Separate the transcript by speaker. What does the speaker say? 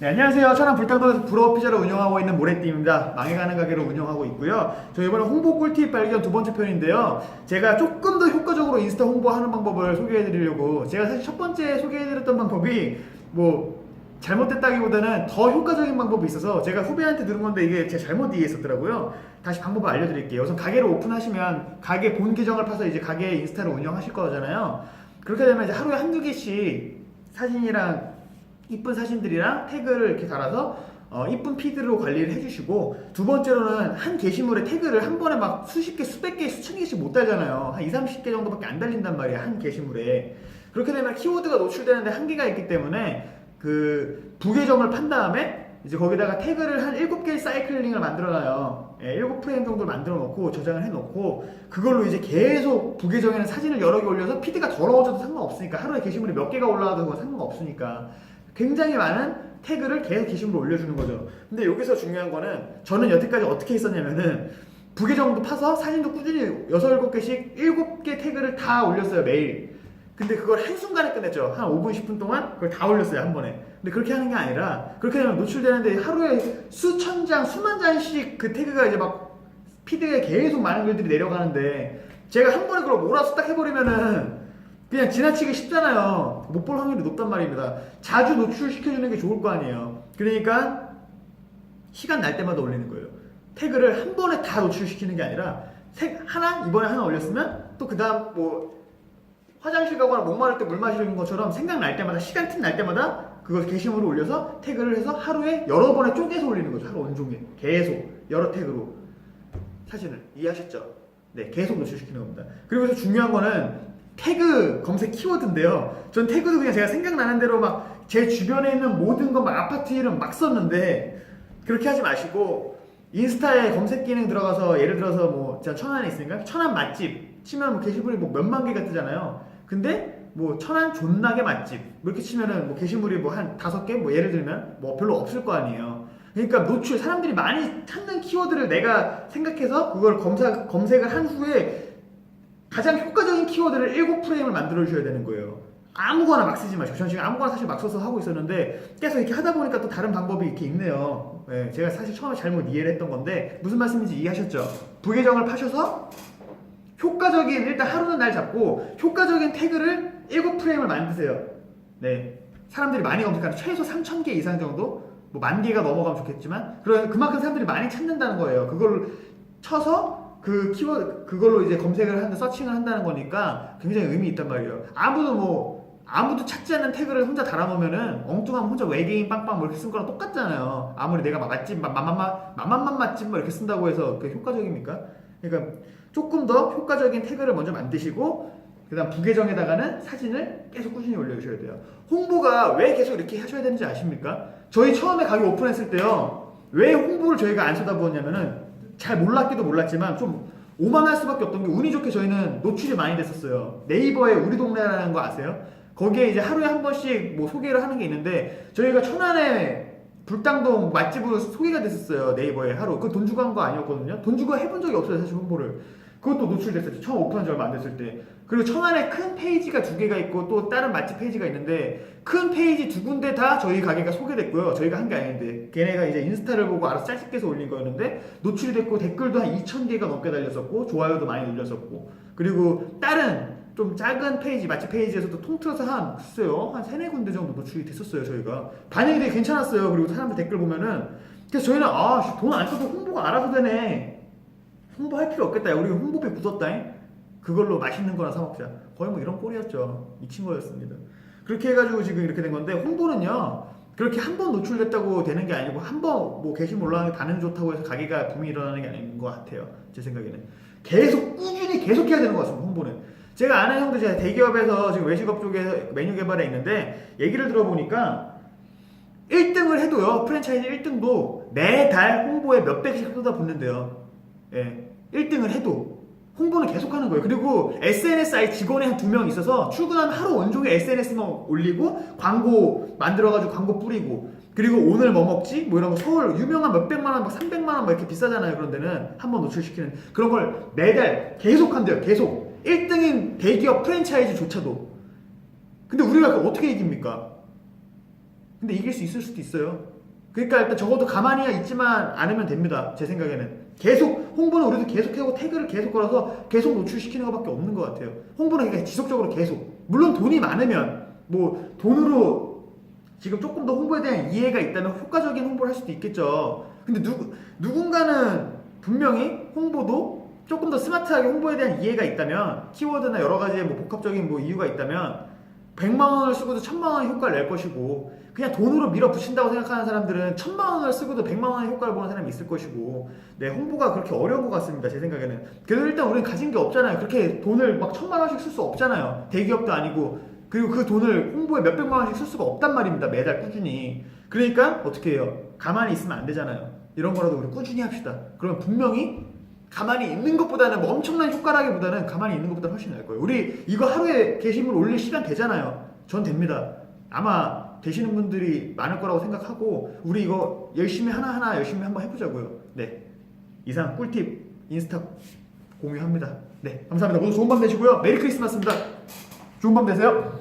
Speaker 1: 네, 안녕하세요. 천안 불닭도에서 불어 피자를 운영하고 있는 모래띠입니다. 망해가는 가게를 운영하고 있고요. 저 이번에 홍보 꿀팁 발견 두 번째 편인데요. 제가 조금 더 효과적으로 인스타 홍보하는 방법을 소개해드리려고 제가 사실 첫 번째 소개해드렸던 방법이 뭐 잘못됐다기보다는 더 효과적인 방법이 있어서 제가 후배한테 들은 건데 이게 제가 잘못 이해했었더라고요. 다시 방법을 알려드릴게요. 우선 가게를 오픈하시면 가게 본 계정을 파서 이제 가게 인스타를 운영하실 거잖아요. 그렇게 되면 이제 하루에 한두 개씩 사진이랑 이쁜 사진들이랑 태그를 이렇게 달아서 어, 이쁜 피드로 관리를 해주시고 두 번째로는 한 게시물에 태그를 한 번에 막 수십 개, 수백 개, 수천 개씩 못 달잖아요. 한 2, 30개 정도밖에 안 달린단 말이야 한 게시물에. 그렇게 되면 키워드가 노출되는데 한계가 있기 때문에 그 부계정을 판 다음에 이제 거기다가 태그를 한 7개의 사이클링을 만들어놔요. 예, 7프레임 정도 만들어 놓고 저장을 해 놓고 그걸로 이제 계속 부계정에는 사진을 여러 개 올려서 피드가 더러워져도 상관없으니까 하루에 게시물이 몇 개가 올라와도 상관없으니까 굉장히 많은 태그를 계속 게시물로 올려주는 거죠. 근데 여기서 중요한 거는 저는 여태까지 어떻게 했었냐면은 부계정도 파서 사진도 꾸준히 6, 7개씩 7개 태그를 다 올렸어요, 매일. 근데 그걸 한순간에 끝냈죠. 한 5분, 10분 동안 그걸 다 올렸어요, 한 번에. 근데 그렇게 하는 게 아니라, 그렇게 되면 노출되는데 하루에 수천 장, 수만 장씩 그 태그가 이제 막 피드에 계속 많은 글들이 내려가는데, 제가 한 번에 그걸 몰아서 딱 해버리면은 그냥 지나치기 쉽잖아요. 못 볼 확률이 높단 말입니다. 자주 노출시켜주는 게 좋을 거 아니에요. 그러니까 시간 날 때마다 올리는 거예요. 태그를 한 번에 다 노출시키는 게 아니라 색 하나 이번에 하나 올렸으면 또 그다음 뭐 화장실 가거나 목마를 때 물 마시는 것처럼 생각날 때마다 시간 틈 날 때마다 그걸 게시물을 올려서 태그를 해서 하루에 여러 번에 쪼개서 올리는 거죠. 하루 온종일 계속 여러 태그로 사진을 이해하셨죠? 네, 계속 노출시키는 겁니다. 그리고 또 중요한 거는 태그 검색 키워드인데요. 전 태그도 그냥 제가 생각나는 대로 막 제 주변에 있는 모든 것막 아파트 이름 막 썼는데 그렇게 하지 마시고 인스타에 검색 기능 들어가서 예를 들어서 뭐 제가 천안에 있으니까 천안 맛집 치면 뭐 게시물이 뭐 몇만 개가 뜨잖아요. 근데 뭐 천안 존나게 맛집 뭐 이렇게 치면은 뭐 게시물이 뭐 한 다섯 개 뭐 예를 들면 뭐 별로 없을 거 아니에요. 그러니까 노출 사람들이 많이 찾는 키워드를 내가 생각해서 그걸 검사 검색을 한 후에 가장 효과적인 키워드를 7프레임을 만들어 주셔야 되는 거예요. 아무거나 막 쓰지 마시고. 저는 지금 아무거나 사실 막 써서 하고 있었는데 계속 이렇게 하다 보니까 또 다른 방법이 이렇게 있네요. 네, 제가 사실 처음에 잘못 이해를 했던 건데 무슨 말씀인지 이해하셨죠? 부계정을 파셔서 효과적인 일단 하루는 날 잡고 효과적인 태그를 7프레임을 만드세요. 네. 사람들이 많이 검색하는 최소 3,000개 이상 정도 뭐 만 개가 넘어가면 좋겠지만 그런 그만큼 사람들이 많이 찾는다는 거예요. 그걸 쳐서 그 키워드 그걸로 이제 검색을 하는 서칭을 한다는 거니까 굉장히 의미 있단 말이에요. 아무도 뭐 아무도 찾지 않는 태그를 혼자 달아놓으면은 엉뚱하면 혼자 외계인 빵빵 뭐 이렇게 쓴 거랑 똑같잖아요. 아무리 내가 막 맛집 맘맘맘 맘맘맘 맛집 뭐 이렇게 쓴다고 해서 그게 효과적입니까? 그러니까 조금 더 효과적인 태그를 먼저 만드시고 그다음 부계정에다가는 사진을 계속 꾸준히 올려주셔야 돼요. 홍보가 왜 계속 이렇게 하셔야 되는지 아십니까? 저희 처음에 가게 오픈했을 때요. 왜 홍보를 저희가 안 쳐다보냐면은 잘 몰랐기도 몰랐지만 좀 오만할 수밖에 없던 게 운이 좋게 저희는 노출이 많이 됐었어요. 네이버에 우리 동네라는 거 아세요? 거기에 이제 하루에 한 번씩 뭐 소개를 하는 게 있는데 저희가 천안에 불당동 맛집으로 소개가 됐었어요 네이버에 하루 그 돈 주고 한 거 아니었거든요 돈 주고 해본 적이 없어요 사실 홍보를 그것도 노출됐었죠 처음 오픈한 지 얼마 안 됐을 때. 그리고 천안에 큰 페이지가 두 개가 있고 또 다른 맛집 페이지가 있는데 큰 페이지 두 군데 다 저희 가게가 소개됐고요. 저희가 한 게 아닌데. 걔네가 이제 인스타를 보고 알아서 짤집게서 올린 거였는데 노출이 됐고 댓글도 한 2,000개가 넘게 달렸었고 좋아요도 많이 눌렸었고. 그리고 다른 좀 작은 페이지 맛집 페이지에서도 통틀어서 한 글쎄요 한 세네 군데 정도 노출이 됐었어요 저희가. 반응이 되게 괜찮았어요. 그리고 사람들 댓글 보면은. 그래서 저희는 아 돈 안 써도 홍보가 알아서 되네 홍보할 필요 없겠다. 야, 우리 홍보비 묻었다잉. 그걸로 맛있는 거나 사 먹자. 거의 뭐 이런 꼴이었죠. 미친 거였습니다. 그렇게 해가지고 지금 이렇게 된 건데 홍보는요 그렇게 한 번 노출됐다고 되는 게 아니고 한 번 뭐 게시물 올라가는 게 반응 좋다고 해서 가게가 붐이 일어나는 게 아닌 것 같아요. 제 생각에는. 계속 꾸준히 계속 해야 되는 것 같습니다 홍보는. 제가 아는 형도 제가 대기업에서 지금 외식업 쪽에 메뉴 개발에 있는데 얘기를 들어보니까 1등을 해도요 프랜차이즈 1등도 매달 홍보에 몇백씩 쏟아붓는데요. 예 1등을 해도 홍보는 계속 하는 거예요 그리고 SNS 아예 직원이 한 두 명 있어서 출근하면 하루 온종일 SNS만 올리고 광고 만들어가지고 광고 뿌리고 그리고 오늘 뭐 먹지? 뭐 이런 거 서울 유명한 몇백만 원, 막 300만 원 막 이렇게 비싸잖아요 그런 데는 한 번 노출시키는 그런 걸 매달 계속 한대요 계속 1등인 대기업 프랜차이즈조차도 근데 우리가 그걸 어떻게 이깁니까? 근데 이길 수 있을 수도 있어요. 그러니까 일단 적어도 가만히 있지만 않으면 됩니다. 제 생각에는 계속 홍보는 우리도 계속 하고 태그를 계속 걸어서 계속 노출시키는 것밖에 없는 것 같아요. 홍보는 그러니까 지속적으로 계속 물론 돈이 많으면 뭐 돈으로 지금 조금 더 홍보에 대한 이해가 있다면 효과적인 홍보를 할 수도 있겠죠. 근데 누구 누군가는 분명히 홍보도 조금 더 스마트하게 홍보에 대한 이해가 있다면 키워드나 여러 가지의 뭐 복합적인 뭐 이유가 있다면 100만 원을 쓰고도 1000만 원의 효과를 낼 것이고 그냥 돈으로 밀어붙인다고 생각하는 사람들은 1000만 원을 쓰고도 100만 원의 효과를 보는 사람이 있을 것이고 네 홍보가 그렇게 어려운 것 같습니다 제 생각에는. 그래도 일단 우리는 가진 게 없잖아요. 그렇게 돈을 막 1000만 원씩 쓸 수 없잖아요. 대기업도 아니고. 그리고 그 돈을 홍보에 몇백만 원씩 쓸 수가 없단 말입니다 매달 꾸준히. 그러니까 어떻게 해요? 가만히 있으면 안 되잖아요. 이런 거라도 우리 꾸준히 합시다. 그러면 분명히 가만히 있는 것보다는 뭐 엄청난 효과라기보다는 가만히 있는 것보다 훨씬 나을 거예요. 우리 이거 하루에 게시물 올릴 시간 되잖아요. 전 됩니다. 아마 되시는 분들이 많을 거라고 생각하고 우리 이거 열심히 하나하나 열심히 한번 해보자고요. 네. 이상 꿀팁 인스타 공유합니다. 네. 감사합니다. 모두 좋은 밤 되시고요. 메리 크리스마스입니다. 좋은 밤 되세요.